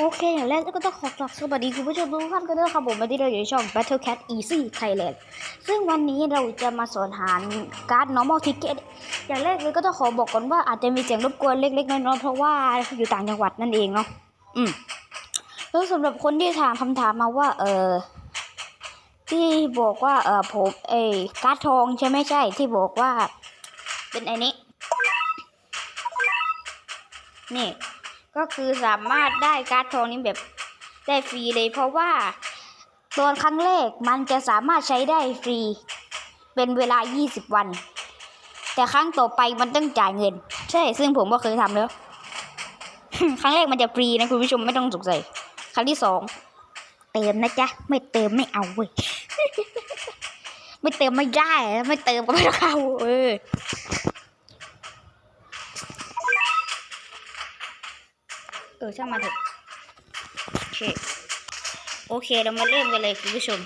โอเค อย่างแรกก็ต้องขอกลับสวัสดีคุณผู้ชมทุกท่านกันด้วยครับผมมาที่เราอยู่ในช่อง Battle Cat Easy Thailand ซึ่งวันนี้เราจะมาสอนหารการ์ด normal ticket อย่างแรกเลยก็ต้องขอบอกก่อนว่าอาจจะมีเสียงรบกวนเล็กๆน้อยๆเพราะว่าอยู่ต่างจังหวัดนั่นเองเนาะอืมแล้วสำหรับคนที่ถามคำถามมาว่า เออที่บอกว่าเออผมเอการ์ดทองใช่ไหมใช่ ที่บอกว่า เป็นไอ้นี้นี่ ก็คือสามารถได้การ์ดทองนี้แบบได้ฟรีเลย เพราะว่าตอนครั้งแรกมันจะสามารถใช้ได้ฟรี เป็นเวลา 20 วัน แต่ครั้งต่อไปมันต้องจ่ายเงิน ใช่ ซึ่งผมก็เคยทำแล้ว ครั้งแรกมันจะฟรีนะคุณผู้ชมไม่ต้องสงสัยครั้งที่สองเติมนะจ๊ะ ไม่เติมไม่เอาเว้ยไม่เติมไม่ได้ ไม่เติมก็ไม่เอาเออ เออช่างมาเถอะโอเคโอเคเรามาเริ่มกันเลยคุณผู้ชม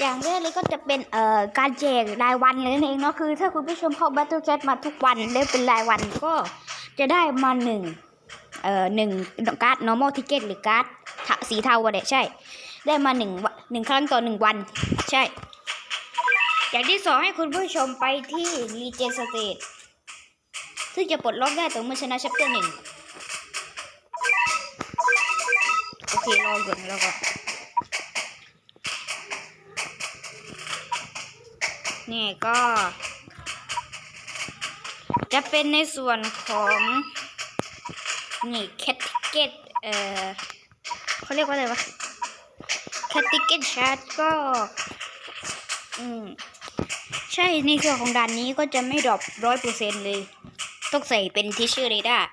อย่างแรกเลยก็จะเป็นเอ่อการแจกรายวันเลยนั่นเองเนาะคือ ถ้าคุณผู้ชมเข้า Battle Cat มาทุกวันได้เป็นรายวันก็จะได้มาหนึ่งเอ่อหนึ่งการ์ด normal ticket หรือการ์ดสีเทาอะเนี่ยใช่ ได้มาหนึ่งวะหนึ่งครั้งต่อหนึ่งวัน ใช่ อย่างที่สองให้คุณผู้ชมไปที่ Legend State ซึ่งจะปลดล็อกได้ต่อเมื่อชนะ chapter หนึ่ง อเครอก่อนแล้วก็นี่ก็ จะเป็นในส่วนของนี่แคทติเกตเอ่อเขาเรียกว่าอะไรวะแคทติเกตชาร์ตก็ อืม ใช่ในส่วนของด่านนี้ก็จะไม่ดรอปร้อยเปอร์เซ็นต์เลย ต้องใส่เป็นทิชชู่เรดาร์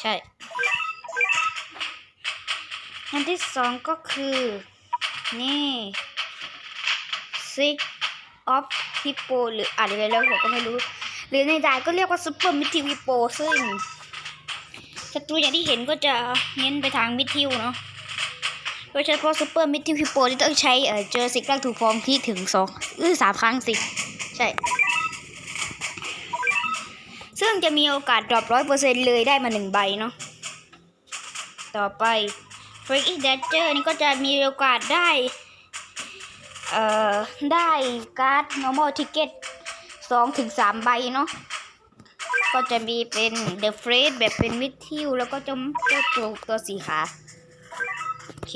ใช่ อันที่สองก็คือ นี่ six of hippo หรืออะไรแล้วผมก็ไม่รู้ หรือในดายก็เรียกว่า super mid t hippo ซึ่งศัตรูอย่างที่เห็นก็จะเน้นไปทางมิดทิวเนาะโดยเฉพาะ super mid t hippo ที่ต้องใช้เออเจอสิกลักถูกฟอร์มที่ถึงสองหรือสามครั้งสิ ใช่ ซึ่งจะมีโอกาสดรอปร้อยเปอร์เซ็นต์เลยได้มาหนึ่งใบเนาะต่อไป f r e a k y Danger นี่ก็จะมีโอกาสได้ เอ่อ ได้การ์ด normal ticket สองถึงสามใบเนาะ ก็จะมีเป็น The f r e e d แบบเป็นมิดทิวแล้วก็จ้าเจ้าตัวตัวสีขา โอเค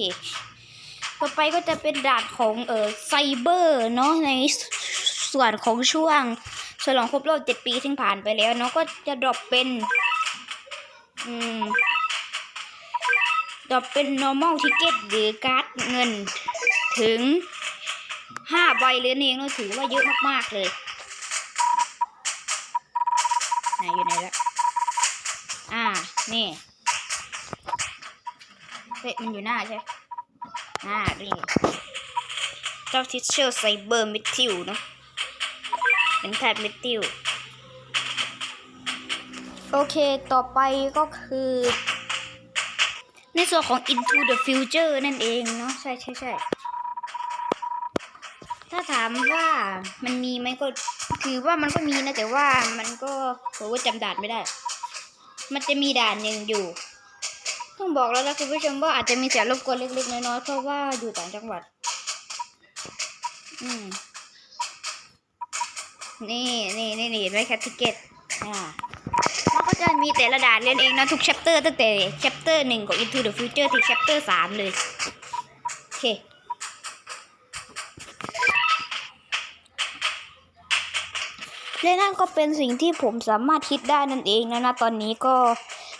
ต่อไปก็จะเป็นด่านของเอ่อไซเบอร์เนาะในส่วนของช่วงฉลองครบรอบเจ็ดปีที่ผ่านไปแล้วเนาะก็จะดรอปเป็น อืม ดรอเป็น normal ticket หรือการ์ดเงินถึงห้าใบเลยนั่นเองเราถือว่าเยอะมากๆเลยไหนอยู่ไหนละอ่า นี่เฮ้ยมันอยู่หน้าใช่ไหมอ่านี่เจ้าทิชเชอร์ไซเบอร์มิทิวเนาะเป็นแทบมิทิวโอเค ต่อไปก็คือ ในส่วนของ Into the Future นั่นเองเนาะใช่ใช่ใช่ถ้าถามว่ามันมีไหมก็คือว่ามันก็มีนะแต่ว่ามันก็ผมว่าจำด่านไม่ได้ มันจะมีด่านหนึ่งอยู่ ต้องบอกแล้วนะคุณผู้ชมว่าอาจจะมีเสียงรบกวนเล็กๆน้อยๆเพราะว่าอยู่ต่างจังหวัด อืมนี่นี่นี่นี่เห็นไหมแคทติเกตอ่า ก็จะมีแต่ละด่านเรียนเองนะทุก chapter ตั้งแต่ chapter หนึ่งของ Into the Future ถึง chapter สามเลย โอเคและนั่นก็เป็นสิ่งที่ผมสามารถคิดได้นั่นเองนะนะตอนนี้ก็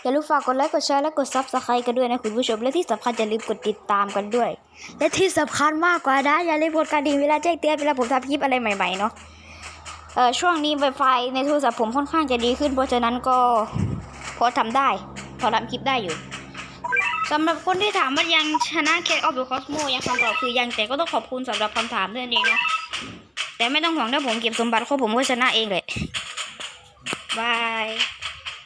อย่าลืมฝากกดไลค์กดแชร์และกด subscribe กันด้วยนะคุณผู้ชม และที่สำคัญอย่าลืมกดติดตามกันด้วย และที่สำคัญมากกว่านะอย่าลืมกดกระดิ่งเวลาแจ้งเตือนเวลาผมทำคลิปอะไรใหม่ๆเนาะ เออช่วงนี้ Wi-Fi ในโทรศัพท์ผมค่อนข้างจะดีขึ้น เพราะฉะนั้นก็พอทำได้ พอทำคลิปได้อยู่สำหรับคนที่ถามว่ายังชนะเคสออฟเดอะคอสโมยังคำตอบคือยังแต่ก็ต้องขอบคุณสำหรับคำถามด้วยเองนะแต่ไม่ต้องห่วงถ้าผมเก็บสมบัติของผมก็ชนะเองเลยบาย